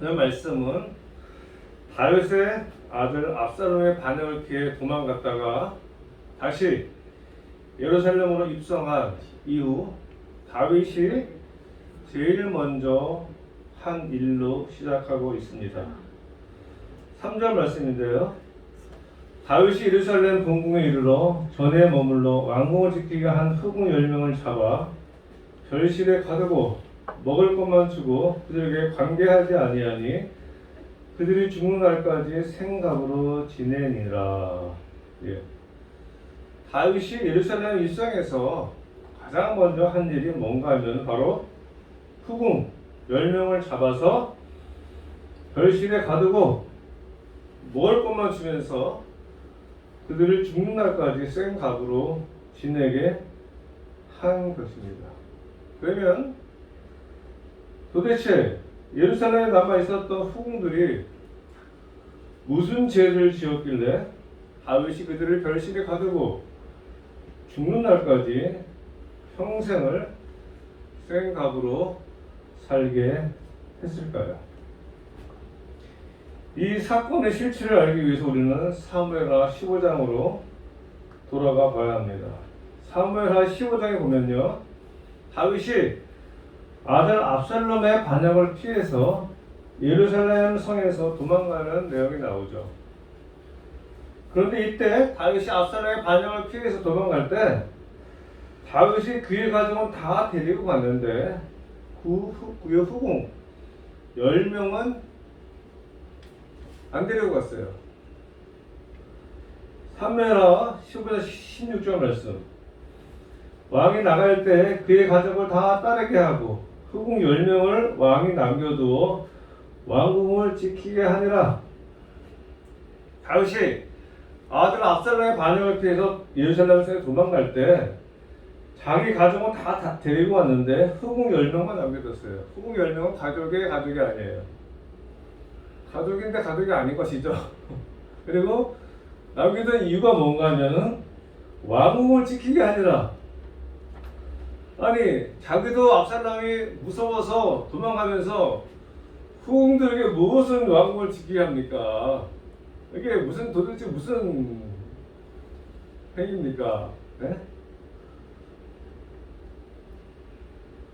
말씀은 다윗의 아들 압살롬의 반역을 피해 도망갔다가 다시 예루살렘으로 입성한 이후 다윗이 제일 먼저 한 일로 시작하고 있습니다. 3절 말씀인데요. 다윗이 예루살렘 동궁에 이르러 전에 머물러 왕궁을 지키게 한 흑웅 10명을 잡아 별실에 가두고 먹을 것만 주고 그들에게 관계하지 아니하니 그들이 죽는 날까지 생각으로 지내니라. 예. 다윗이 예루살렘 일성에서 가장 먼저 한 일이 뭔가 하면 바로 흑웅 10명을 잡아서 별실에 가두고 먹을 것만 주면서 그들을 죽는 날까지 생각으로 지내게 한 것입니다. 그러면 도대체 예루살렘에 남아 있었던 후궁들이 무슨 죄를 지었길래 다윗이 그들을 별실에 가두고 죽는 날까지 평생을 생각으로 살게 했을까요? 이 사건의 실체를 알기 위해서 우리는 사무엘하 15장으로 돌아가 봐야 합니다. 사무엘하 15장에 보면요. 다윗이 아들 압살롬의 반역을 피해서 예루살렘 성에서 도망가는 내용이 나오죠. 그런데 이때 다윗이 압살롬의 반역을 피해서 도망갈 때 다윗이 그의 가정은 다 데리고 갔는데 그 후, 그의 후궁 10명은 안 데리고 갔어요. 3메라 15절 16절 말씀. 왕이 나갈 때 그의 가족을 다 따르게 하고 후궁 10명을 왕이 남겨두어 왕궁을 지키게 하니라. 다윗이 아들 압살롬의 반역을 피해서 예루살렘에서 도망갈 때 자기 가족은 다, 다 데리고 왔는데 후궁 10명만 남겨뒀어요. 후궁 10명은 가족의 가족이 아니에요. 가족인데 가족이 아닌 것이죠. 그리고 남겨둔 이유가 뭔가 하면은 왕궁을 지키게 하니라. 아니 자기도 압살롬이 무서워서 도망가면서 후궁들에게 무엇은 왕궁을 지키게 합니까? 이게 무슨 도대체 무슨 행위입니까? 네?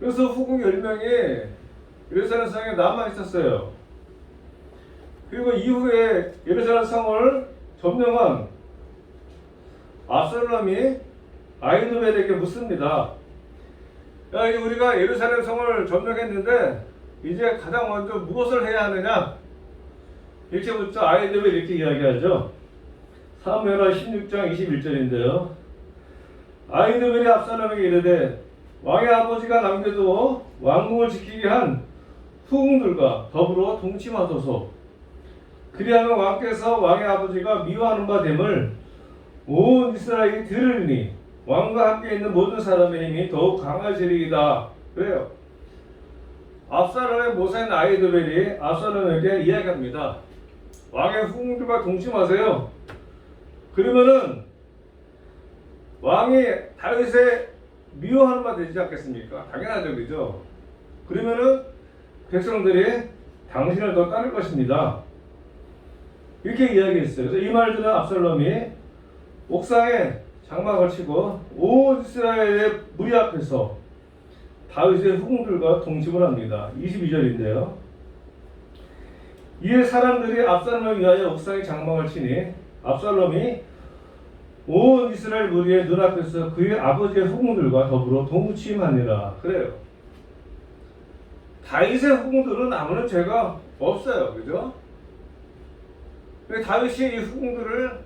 그래서 후궁 10명이 예루살렘 성에 남아 있었어요. 그리고 이후에 예루살렘 성을 점령한 압살롬이 아이노벨에게 묻습니다. 우리가 예루살렘 성을 점령했는데 이제 가장 먼저 무엇을 해야 하느냐? 묻자 아이노벨 이렇게 이야기하죠. 사무엘하 16장 21절인데요. 아이노벨이 압살롬에게 이르되 왕의 아버지가 남겨두어 왕궁을 지키게 한 후궁들과 더불어 동침하소서. 그리하면 왕께서 왕의 아버지가 미워하는 바 됨을 온 이스라엘이 들으니 왕과 함께 있는 모든 사람의 힘이 더욱 강해지리이다. 그래요. 압살롬의 모사인 아이도벨이 압살롬에게 이야기합니다. 왕의 후궁들과 동침하세요. 그러면은 왕이 다윗의 미워하는 바 되지 않겠습니까? 당연하죠, 그죠? 그러면은 백성들이 당신을 더 따를 것입니다. 이렇게 이야기했어요. 그래서 이 말들은 압살롬이 옥상에 장막을 치고 온 이스라엘의 무리 앞에서 다윗의 후궁들과 동침을 합니다. 22절인데요. 이에 사람들이 압살롬을 위하여 옥상에 장막을 치니 압살롬이 온 이스라엘 무리의 눈앞에서 그의 아버지의 후궁들과 더불어 동침하니라. 그래요. 다윗의 후궁들은 아무런 죄가 없어요. 그죠? 다윗이 이 후궁들을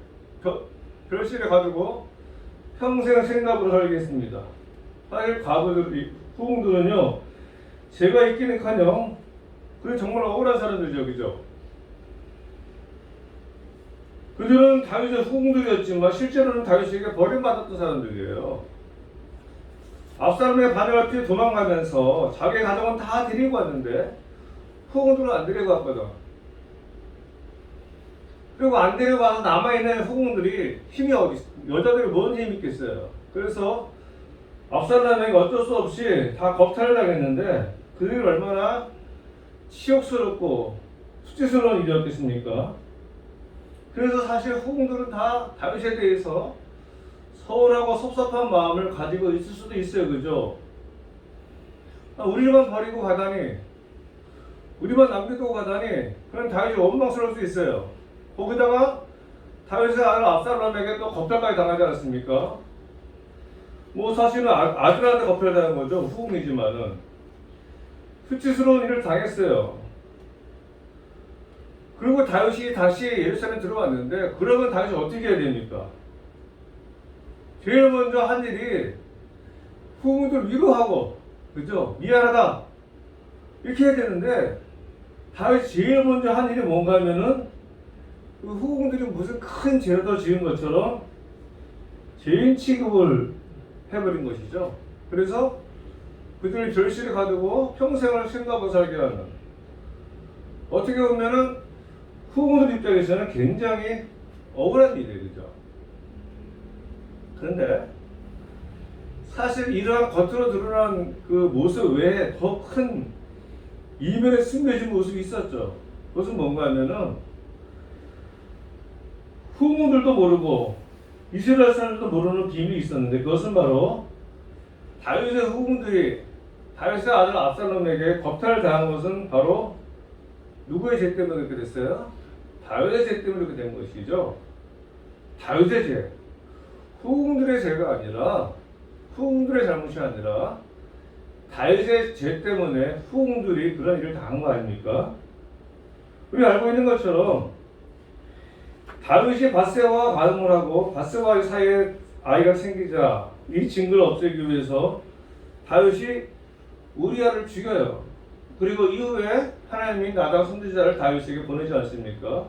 벼- 별실에 가지고 평생 생각으로 살겠습니다. 사실 과부들, 이 후궁들은요, 제가 있기는 커녕 그게 정말 억울한 사람들이죠, 그죠? 그들은 다윗의 후궁들이었지만 실제로는 다윗에게 버림받았던 사람들이에요. 압살롬의 반역을 피해 도망가면서 자기 가족은 다 데리고 왔는데 후궁들은 안 데리고 왔거든. 그리고 안 데려가서 남아있는 후궁들이 힘이 어디 있- 여자들이 뭔 힘이 있겠어요. 그래서 압살롬에게 어쩔 수 없이 다 겁탈을 당했는데 그들이 얼마나 치욕스럽고 수치스러운 일이었겠습니까? 그래서 사실 후궁들은 다 다윗에 대해서 서운하고 섭섭한 마음을 가지고 있을 수도 있어요, 그죠? 아, 우리만 버리고 가다니, 우리만 남겨두고 가다니, 그럼 다윗이 원망스러울 수 있어요. 거기다가 다윗의 아들 압살롬에게 또 겁탈까지 당하지 않았습니까? 뭐 사실은 아, 아들한테 겁탈당한 거죠, 후궁이지만은 수치스러운 일을 당했어요. 그리고 다윗이 다시 예루살렘 들어왔는데 그러면 다윗이 어떻게 해야 됩니까? 제일 먼저 한 일이 후궁들 위로하고 그죠? 미안하다 이렇게 해야 되는데 다윗이 제일 먼저 한 일이 뭔가 하면은 그 후궁들이 무슨 큰 죄를 지은 것처럼 죄인 취급을 해버린 것이죠. 그래서 그들을 절실히 가두고 평생을 생각하고 살게 하는 어떻게 보면은 후궁들 입장에서는 굉장히 억울한 일이에요, 그죠? 그런데 사실 이러한 겉으로 드러난 그 모습 외에 더 큰 이면에 숨겨진 모습이 있었죠. 그것은 뭔가 하면은 후궁들도 모르고 이스라엘 사람들도 모르는 비밀이 있었는데 그것은 바로 다윗의 후궁들이 다윗의 아들 압살롬에게 겁탈을 당한 것은 바로 누구의 죄 때문에 그렇게 됐어요? 다윗의 죄 때문에 그렇게 된 것이죠. 다윗의 죄. 후궁들의 죄가 아니라 후궁들의 잘못이 아니라 다윗의 죄 때문에 후궁들이 그런 일을 당한 거 아닙니까? 우리 알고 있는 것처럼 다윗이 바세와 가늠을 하고 바세와 사이에 아이가 생기자 이 증거를 없애기 위해서 다윗이 우리아를 죽여요. 그리고 이후에 하나님이 나단 선지자를 다윗에게 보내지 않습니까?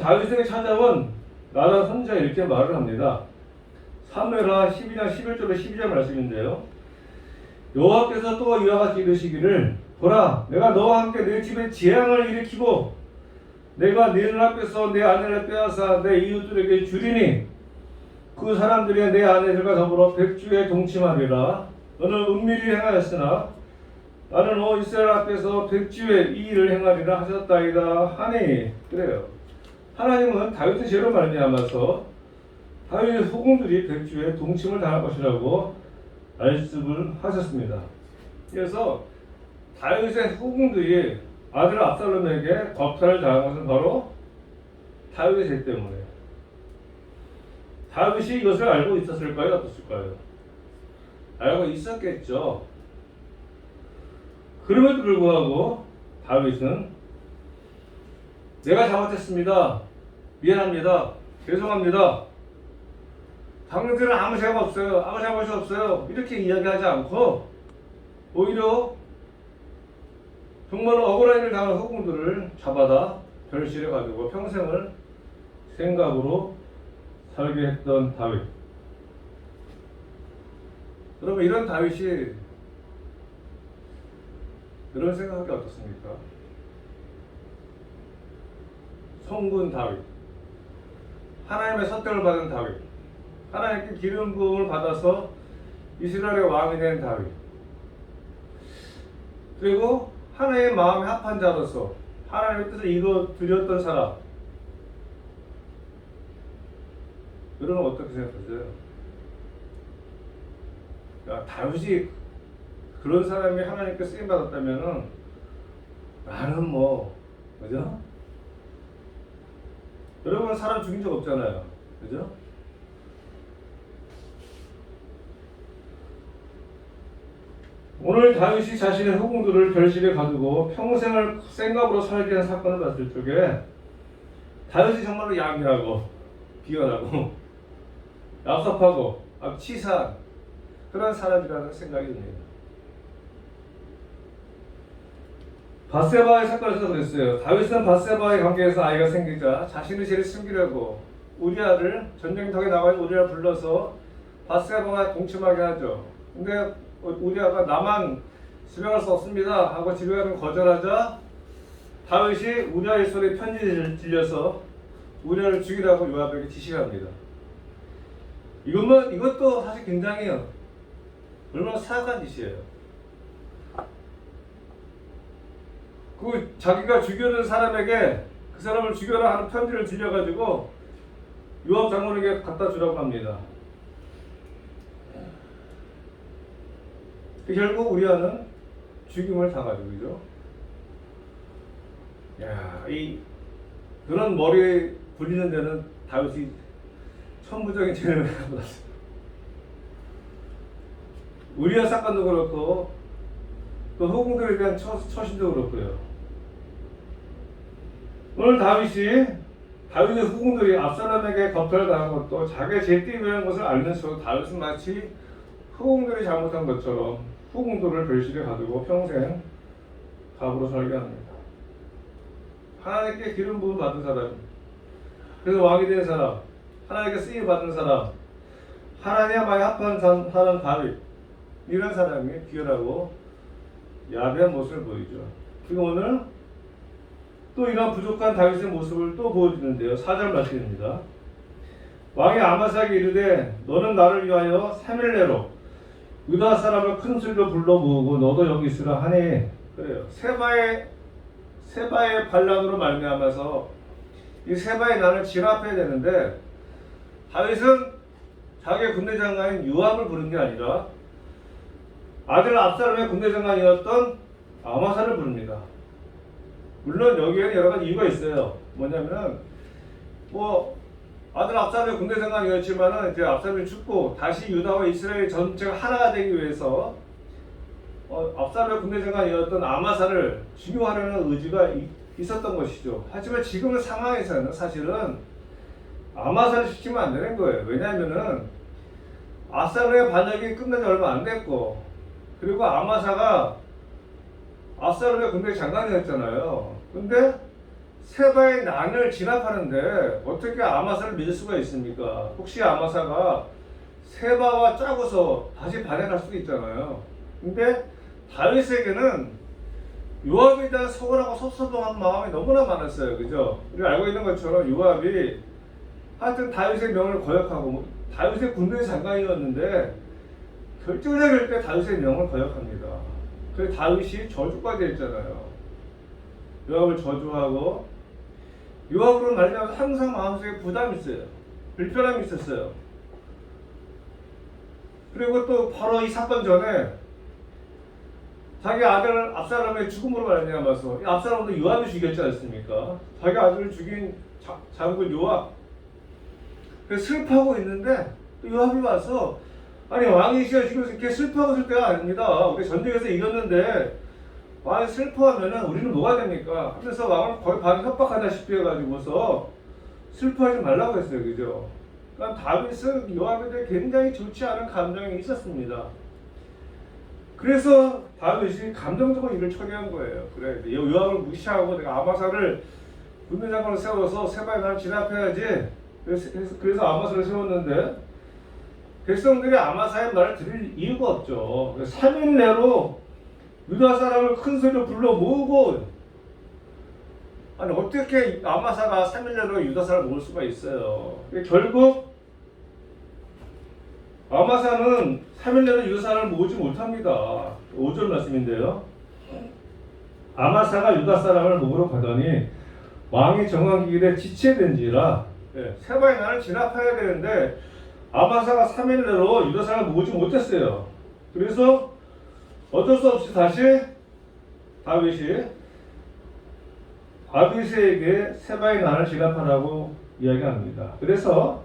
다윗에게 찾아온 나단 선지자 이렇게 말을 합니다. 사무엘하 12장 11절에 12절 말씀인데요. 여호와께서 또 이와 같이 이르시기를 보라 내가 너와 함께 내 집에 재앙을 일으키고 내가 네 눈앞에서 내 아내를 빼앗아 내 이웃들에게 주리니 그 사람들이 내 아내들과 더불어 백주에 동침하리라. 너는 은밀히 행하였으나 나는 오 이스라엘 앞에서 백주에 이 일을 행하리라 하셨다이다 하니. 그래요. 하나님은 다윗의 죄로 말미암아서 다윗의 후궁들이 백주에 동침을 당할 것이라고 말씀을 하셨습니다. 그래서 다윗의 후궁들이 아들 압살롬에게 겁탈을 당한 것은 바로 다윗의 죄 때문에. 다윗이 이것을 알고 있었을까요? 어떻을까요? 알고 있었겠죠. 그럼에도 불구하고 다윗은 내가 잘못했습니다. 미안합니다. 죄송합니다. 당신들은 아무 죄가 없어요. 아무 잘못이 없어요. 이렇게 이야기하지 않고 오히려 정말로 억울한 일을 당한 후궁들을 잡아다 별실에 가지고 평생을 생각으로 살게 했던 다윗. 여러분 이런 다윗이 그런 생각하기 어떻습니까? 성군 다윗. 하나님의 선택을 받은 다윗. 하나님께 기름 부음을 받아서 이스라엘의 왕이 된 다윗. 그리고 하나님의 마음에 합한 자로서 하나님의 뜻을 이루어 드렸던 사람. 여러분 어떻게 생각하세요? 야, 다윗이 그런 사람이 하나님께 쓰임 받았다면은 나는 뭐 그죠? 여러분 사람 죽인 적 없잖아요, 그죠? 오늘 다윗이 자신의 후궁들을 별실에 가두고 평생을 생각으로 살게 한 사건을 봤을 적에 다윗이 정말로 양이하고 비열하고 얍삽하고 아, 치사한 그런 사람이라는 생각이 듭니다. 바세바의 사건에서 그랬어요. 다윗은 바세바의 관계에서 아이가 생기자 자신의 죄를 숨기려고 우리아를 전쟁터에 나가 우리아를 불러서 바세바와 동침하게 하죠. 근데 우리아가 나만 집에 갈 수 없습니다 하고 집에 가는 거절하자 다윗이 우리아의 손에 편지를 들려서 우리아를 죽이라고 요압에게 지시합니다. 이것만 이것도 사실 굉장히 얼마나 사악한 짓이에요. 그 자기가 죽여는 사람에게 그 사람을 죽여라 하는 편지를 들려가지고 요압 장군에게 갖다 주라고 합니다. 결국 우리아는 죽임을 당하죠, 그죠? 야, 이 그런 머리에 굴리는 데는 다윗이 천부적인 재능을 받았어요. 우리아 사건도 그렇고 또 후궁들에 대한 처, 처신도 그렇고요. 오늘 다윗이 다윗의 후궁들이 압살롬에게 겁탈 당한 것도 자기의 제띠이한 것을 알면서 다윗은 마치 후궁들이 잘못한 것처럼 후궁들을 별실에 가두고 평생 갑으로 살게 합니다. 하나님께 기름 부음 받은 사람, 그래서 왕이 된 사람, 하나님께 쓰임 받은 사람, 하나님과의 합한 사- 사람 다윗 이런 사람이 비열하고 야비한 모습을 보이죠. 그리고 오늘 또 이런 부족한 다윗의 모습을 또 보여주는데요. 4절 말씀입니다. 왕이 아마사에게 이르되 너는 나를 위하여 3일 내로 유다 사람을 큰 소리로 불러 모으고 너도 여기 있으라 하니 그래요. 세바의 세바의 반란으로 말미암아서 이 세바의 난을 진압해야 되는데 다윗은 자기의 군대 장관인 요압을 부른 게 아니라 아들 압살롬의 군대 장관이었던 아마사를 부릅니다. 물론 여기에는 여러 가지 이유가 있어요. 뭐냐면 뭐 아들 압살롬의 군대 장관이었지만은 이제 압살롬이 죽고 다시 유다와 이스라엘 전체가 하나가 되기 위해서 어, 압살롬의 군대 장관이었던 아마사를 중요하려는 의지가 이- 있었던 것이죠. 하지만 지금의 상황에서는 사실은 아마사를 시키면 안 되는 거예요. 왜냐하면은 압살롬의 반역이 끝난 지 얼마 안 됐고 그리고 아마사가 압살롬의 군대 장관이었잖아요. 근데 세바의 난을 진압하는데 어떻게 아마사를 믿을 수가 있습니까? 혹시 아마사가 세바와 짜고서 다시 반역할 수도 있잖아요. 근데 다윗에게는 요압에 대한 서운하고 섭섭한 마음이 너무나 많았어요. 그죠? 우리가 알고 있는 것처럼 요압이 하여튼 다윗의 명을 거역하고 뭐 다윗의 군대 장관이었는데 결정적일 때 다윗의 명을 거역합니다. 그래서 다윗이 저주까지 했잖아요. 요압을 저주하고 요압으로 말미암아 항상 마음속에 부담이 있어요. 불편함이 있었어요. 그리고 또 바로 이 사건 전에 자기 아들 압살롬의 죽음으로 말미암아서 이 압살롬도 요압이 죽였지 않습니까? 자기 아들을 죽인 자, 장군 요압. 그래서 슬퍼하고 있는데 또 요압이 와서 아니 왕이 씨가 지금 이렇게 슬퍼하고 있을 때가 아닙니다. 우리 전쟁에서 이겼는데 왕이 슬퍼하면은 우리는 뭐가 됩니까? 하면서 왕을 거의 반 협박하다시피 해가지고서 슬퍼하지 말라고 했어요, 그죠? 그러니까 다윗은 요압에 대해 굉장히 좋지 않은 감정이 있었습니다. 그래서 다윗이 감정적으로 이를 처리한 거예요. 그래, 요- 요압을 무시하고 내가 아마사를 군대 장관을 세워서 세바의 날 진압해야지. 그래서, 그래서 아마사를 세웠는데 백성들이 아마사의 말을 들을 이유가 없죠. 3일 내로 유다 사람을 큰 소리로 불러 모으고 아니 어떻게 아마사가 3일 내로 유다 사람을 모을 수가 있어요. 결국 아마사는 3일 내로 유다 사람을 모으지 못합니다. 5절 말씀인데요. 아마사가 유다 사람을 모으러 가더니 왕이 정한 길에 지체된지라 예, 세바의 날을 진압해야 되는데 아마사가 3일 내로 유다 사람을 모으지 못했어요. 그래서 어쩔 수 없이 다시 다윗이 아비스에게 세바의 난을 진압하라고 이야기합니다. 그래서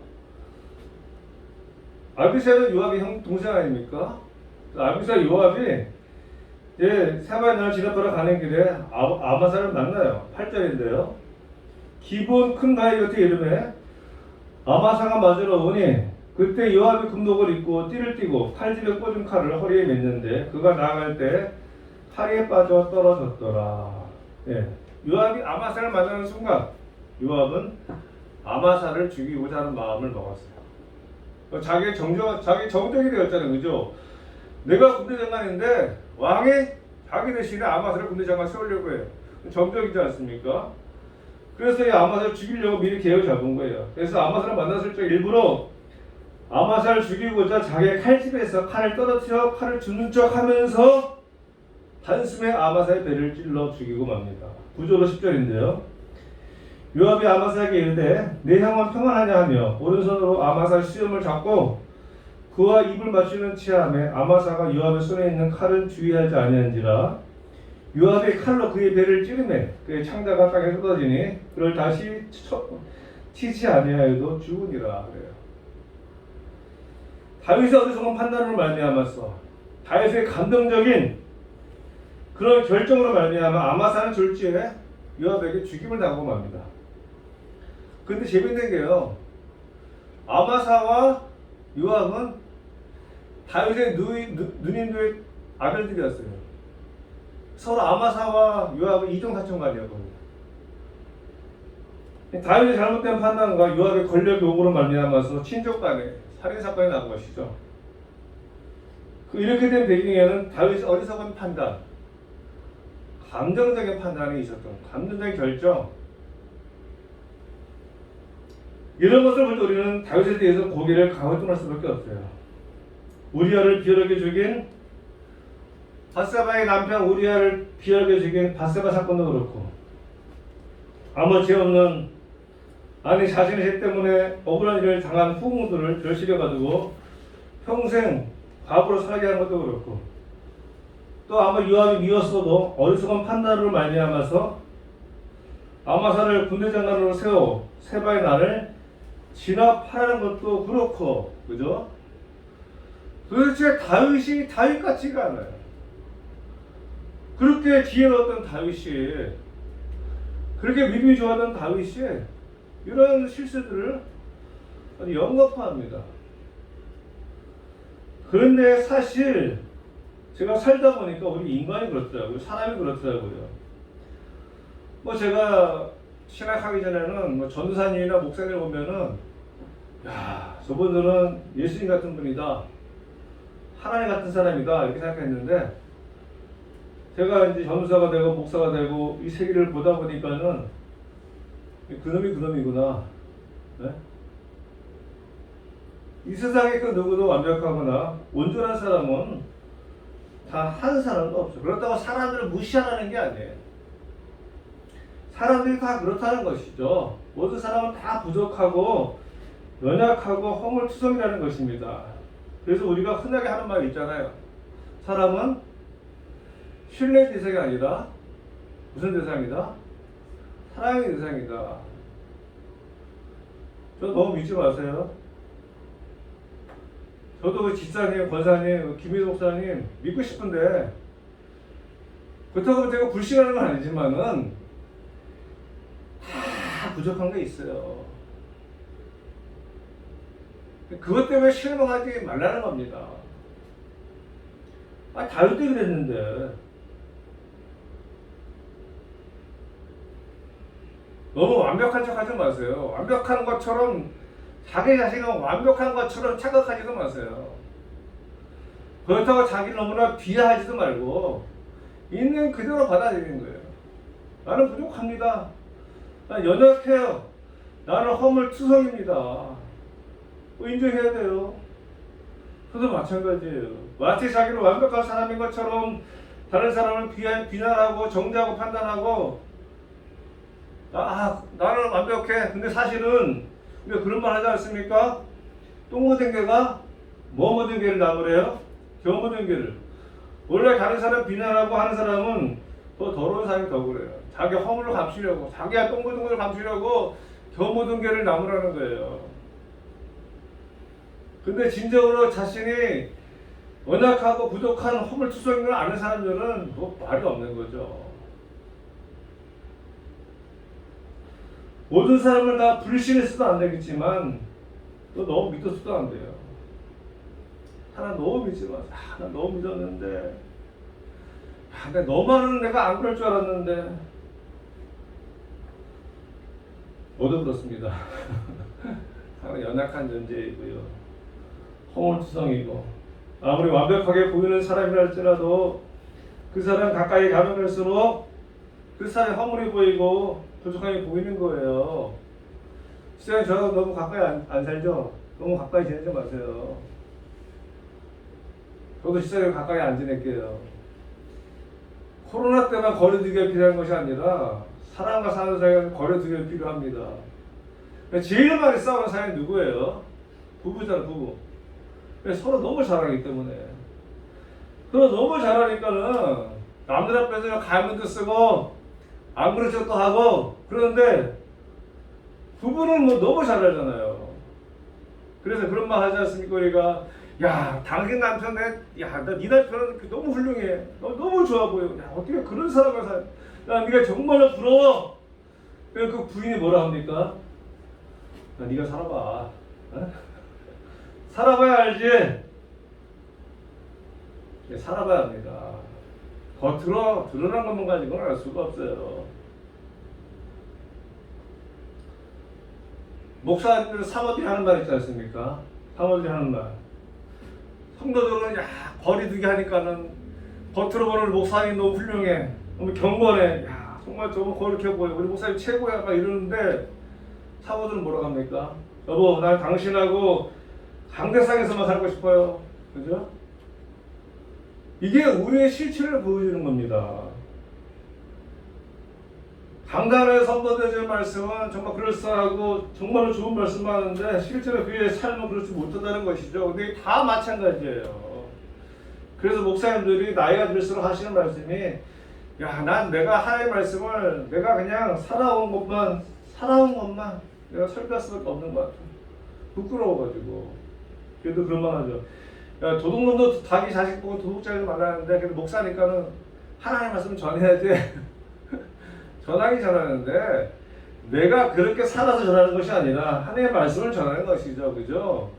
아비스는 요압의 형 동생 아닙니까? 아비스와 요압이 이제 세바의 난을 진압하러 가는 길에 아, 아마사를 만나요. 8절인데요. 기본 큰 곁에 이름에 아마사가 맞으러 오니 그때 요압이 금독을 입고 띠를 띠고 칼집에 꽂은 칼을 허리에 맸는데 그가 나아갈 때 칼에 빠져 떨어졌더라. 예. 요압이 아마사를 만나는 순간 요압은 아마사를 죽이고자 하는 마음을 먹었어요. 어, 자기 정적 자기 정적이 되었잖아요, 그죠? 내가 군대 장관인데 왕이 자기 대신에 아마사를 군대 장관 세우려고 해요. 정적이지 않습니까? 그래서 이 아마사를 죽이려고 미리 계획을 잡은 거예요. 그래서 아마사를 만났을 때 일부러 아마사를 죽이고자 자기의 칼집에서 칼을 떨어뜨려 칼을 주는 척 하면서 단숨에 아마사의 배를 찔러 죽이고 맙니다. 구조로 10절인데요. 요압이 아마사에게 이르되 내 형은 평안하냐 하며 오른손으로 아마사의 수염을 잡고 그와 입을 맞추는 치함에 아마사가 요압의 손에 있는 칼은 주의하지 아니한지라 요압이 칼로 그의 배를 찌르매 그의 창자가 땅에 쏟아지니 그를 다시 쳐, 치지 아니하여도 죽으니라 그래요. 다윗의 어리석은 판단으로 말미암았어. 다윗의 감동적인 그런 결정으로 말미암아 아마사는 졸지에 요압에게 죽임을 당하고 맙니다. 근데 재밌는 게요. 아마사와 요압은 다윗의 누이, 누, 누님들의 아들들이었어요. 서로 아마사와 요압은 이종사촌간이었거든요. 다윗의 잘못된 판단과 요압의 권력 요구로 말미암아서 친족 간에 살인 사건이 난 것이죠. 그 이렇게 된 배경에는 다윗의 어리석은 판단, 감정적인 판단이 있었던 감정적인 결정. 이런 것을 볼 때 우리는 다윗에 대해서 고개를 가로등할 수밖에 없어요. 우리아를 비열하게 죽인 바세바의 남편 우리아를 비열하게 죽인 바세바 사건도 그렇고 아무 죄 없는 아니 자신의 죄 때문에 억울한 일을 당한 후궁들을 결실해 가지고 평생 과부로 살게 한 것도 그렇고 또 아마 요압이 미웠어도 어리석은 판단으로 말미암아서 아마사를 군대 장관으로 세워 세바의 날을 진압하라는 것도 그렇고 그죠? 도대체 다윗이 다윗 같지가 않아요. 그렇게 지혜로웠던 다윗이 그렇게 믿음이 좋았던 다윗이 이런 실수들을 영겁합니다. 그런데 사실 제가 살다 보니까 우리 인간이 그렇더라고요. 사람이 그렇더라고요. 뭐 제가 신학하기 전에는 뭐 전도사님이나 목사님 보면은 야 저분들은 예수님 같은 분이다. 하나님 같은 사람이다 이렇게 생각했는데 제가 이제 전도사가 되고 목사가 되고 이 세계를 보다 보니까는 그놈이 그놈이구나. 네? 이 세상에 그 누구도 완벽하거나 온전한 사람은 다 한 사람도 없어. 그렇다고 사람들을 무시하라는 게 아니에요. 사람들이 다 그렇다는 것이죠. 모든 사람은 다 부족하고 연약하고 허물투성이라는 것입니다. 그래서 우리가 흔하게 하는 말이 있잖아요. 사람은 신뢰 대상이 아니라 무슨 대상이다? 사랑의 대상이다. 저 너무 믿지 마세요. 저도 그 집사님, 권사님, 김희도 목사님 믿고 싶은데 그렇다고 제가 불신하는 건 아니지만은 다 부족한 게 있어요. 그것 때문에 실망하지 말라는 겁니다. 아, 다윗도 그랬는데. 너무 완벽한 척 하지 마세요. 완벽한 것처럼, 자기 자신은 완벽한 것처럼 착각하지도 마세요. 그렇다고 자기를 너무나 비하하지도 말고, 있는 그대로 받아들이는 거예요. 나는 부족합니다. 난 연약해요. 나는 허물투성입니다. 뭐 인정해야 돼요. 저도 마찬가지예요. 마치 자기를 완벽한 사람인 것처럼 다른 사람을 비난하고 정죄하고 판단하고 아, 나는 완벽해. 근데 사실은 우리가 그런 말 하지 않습니까? 똥 묻은 개가 뭐 묻은 개를 나무래요? 겨 묻은 개를. 원래 다른 사람 비난하고 하는 사람은 더 더러운 사람이 더 그래요. 자기 허물을 감추려고, 자기가 똥 묻은 걸 감추려고 겨 묻은 개를 나무라는 거예요. 근데 진정으로 자신이 연약하고 부족한 허물투성인 걸 아는 사람들은 뭐 말이 없는 거죠. 모든 사람을 다 불신해서도 안 되겠지만 또 너무 믿었어도 안 돼요. 하나 너무 믿지 마. 아, 나 너무 믿었는데. 아, 내가 너만은 내가 안 그럴 줄 알았는데. 모두 그렇습니다. 상당히 연약한 존재이고요. 허물투성이고 아무리 완벽하게 보이는 사람이라 할지라도 그 사람 가까이 가면 갈수록 그 사람의 허물이 보이고 부족함이 보이는 거예요. 시장님 저 너무 가까이 안, 안 살죠? 너무 가까이 지내지 마세요. 저도 시장님 가까이 안 지낼게요. 코로나 때만 거리두기가 필요한 것이 아니라 사람과 사는 사이에 거리두기가 필요합니다. 제일 많이 싸우는 사람이 누구예요? 부부잖아 부부. 서로 너무 잘하기 때문에. 그럼 너무 잘하니까는 남들 앞에서 가면도 쓰고 안 그런 척도 하고 그러는데 부부는 뭐 너무 잘하잖아요. 그래서 그런 말 하지 않습니까 우리가 야 당신 남편 내야나네 남편은 너무 훌륭해 너 너무 좋아 보여 야 어떻게 그런 사람을 사? 야 네가 정말로 부러워. 그 부인이 뭐라 합니까? 야, 네가 살아봐. 어? 살아봐야 알지. 예, 살아봐야 합니다. 겉으로 드러난 것만 가지고는 알 수가 없어요. 목사님들 사모들이 하는 말 있지 않습니까? 사모들이 하는 말. 성도들은 야 거리두기 하니까는 겉으로 보는 목사님 너무 훌륭해, 너무 경건해. 야 정말 너무 거룩해 보여. 우리 목사님 최고야. 막 이러는데 사모들은 뭐라고 합니까? 여보, 난 당신하고 강대상에서만 살고 싶어요. 그죠? 이게 우리의 실체를 보여주는 겁니다. 강단에 선포되는 말씀은 정말 그럴싸하고 정말로 좋은 말씀하는데 실제로 그의 삶은 그렇지 못하다는 것이죠. 근데 다 마찬가지예요. 그래서 목사님들이 나이가 들수록 하시는 말씀이 야, 난 내가 하나님의 말씀을 내가 그냥 살아온 것만 살아온 것만 내가 설교할 수밖에 없는 것 같아. 부끄러워가지고. 그래도 그런 말 하죠. 야, 도둑놈도 자기 자식 보고 도둑질하지 말라는데 그래도 목사니까는 하나님의 말씀 전해야지. 전하기 전하는데 내가 그렇게 살아서 전하는 것이 아니라 하나님의 말씀을 전하는 것이죠. 그죠?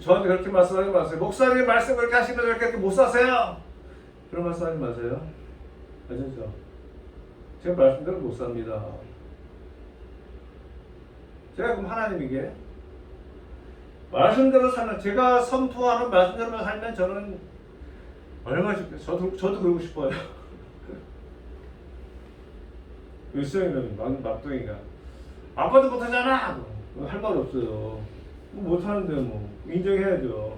저한테 그렇게 말씀하지 마세요. 목사님 말씀 그렇게 하시면 그렇게 못 사세요. 그런 말씀하지 마세요. 아시죠? 제가 말씀대로 못 삽니다. 제가 그럼 하나님에게 말씀대로 사는 제가 선포하는 말씀대로 살면 저는 얼마나 좋겠어요. 저도 저도 그러고 싶어요. 일성이는 막 막둥이가 아빠도 못하잖아. 할 말 없어요. 뭐 못하는데 뭐 인정해야죠.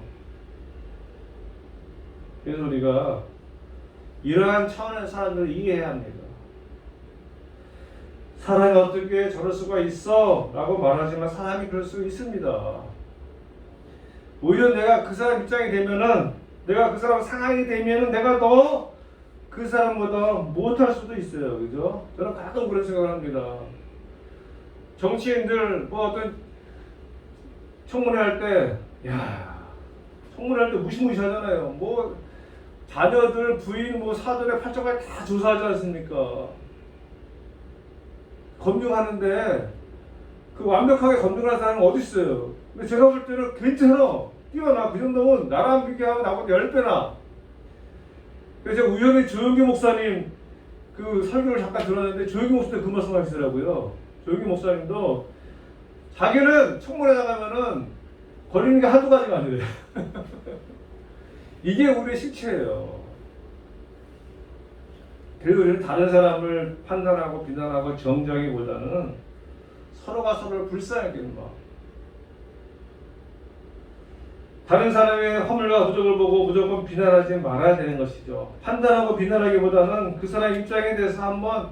그래서 우리가 이러한 차원의 사람들을 이해해야 합니다. 사람이 어떻게 저럴 수가 있어? 라고 말하지만 사람이 그럴 수 있습니다. 오히려 내가 그 사람 입장이 되면은 내가 그 사람 상황이 되면은 내가 더 그 사람보다 못할 수도 있어요. 그죠? 저는 가끔 그런 생각을 합니다. 정치인들 뭐 어떤 청문회 할 때, 야, 청문회 할 때 무시무시하잖아요. 뭐 자녀들, 부인, 뭐 사돈의 팔자까지 다 조사하지 않습니까? 검증하는데 그 완벽하게 검증하는 사람은 어디 있어요? 근데 제가 볼 때는 괜찮아. 뛰어나. 그 정도면 나랑 비교하면 나보다 10배나. 그래서 제가 우연히 조영기 목사님 그 설교를 잠깐 들었는데 조영기 목사님 그 말씀 하시더라고요. 조영기 목사님도 자기는 청문회 나가면은 걸리는 게 한두 가지가 아니래요. 이게 우리의 실체예요. 그래서 우리는 다른 사람을 판단하고 비난하고 정죄하기보다는 서로가 서로를 불쌍하게 마음. 다른 사람의 허물과 부족을 보고 무조건 비난하지 말아야 되는 것이죠. 판단하고 비난하기보다는 그 사람 입장에 대해서 한번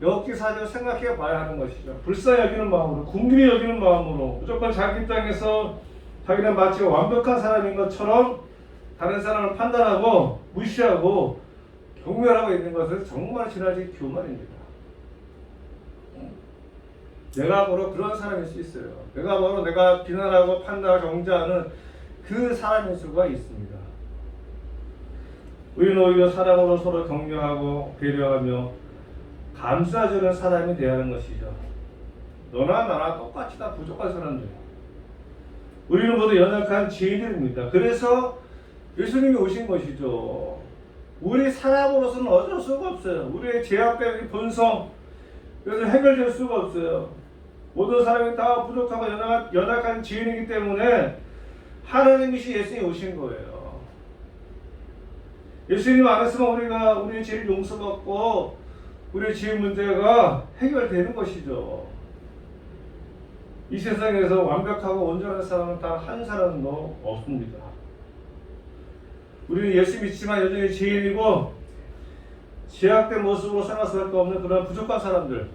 역기사적으로 생각해 봐야 하는 것이죠. 불쌍히 여기는 마음으로, 궁금히 여기는 마음으로, 무조건 자기 입장에서 자기는 마치 완벽한 사람인 것처럼 다른 사람을 판단하고 무시하고 경멸하고 있는 것은 정말 지나치 교만입니다. 내가 바로 그런 사람일 수 있어요. 내가 바로 내가 비난하고 판단하고 정죄하는 그 사람일 수가 있습니다. 우리는 오히려 사랑으로 서로 격려하고 배려하며 감싸주는 사람이 되야 하는 것이죠. 너나 나나 똑같이 다 부족한 사람들. 우리는 모두 연약한 죄인들입니다. 그래서 예수님이 오신 것이죠. 우리 사람으로서는 어쩔 수가 없어요. 우리의 죄악된 본성, 그래서 해결될 수가 없어요. 모든 사람이 다 부족하고 연약한, 연약한 죄인이기 때문에 하나님이시 예수님이 오신 거예요. 예수님 안에서만 우리가 우리의 죄를 용서받고 우리의 죄 문제가 해결되는 것이죠. 이 세상에서 완벽하고 온전한 사람은 단 한 사람도 없습니다. 우리는 예수 믿지만 여전히 죄인이고 제약된 모습으로 살아갈 수밖에 없는 그런 부족한 사람들.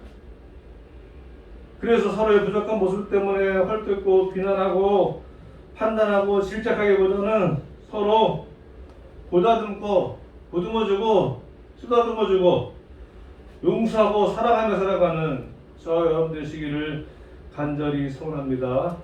그래서 서로의 부족한 모습 때문에 헐뜯고 비난하고 판단하고 질책하기보다는 서로 보다듬고 보듬어주고 쓰다듬어주고 용서하고 사랑하며 살아가는 저 여러분 되시기를 간절히 소원합니다.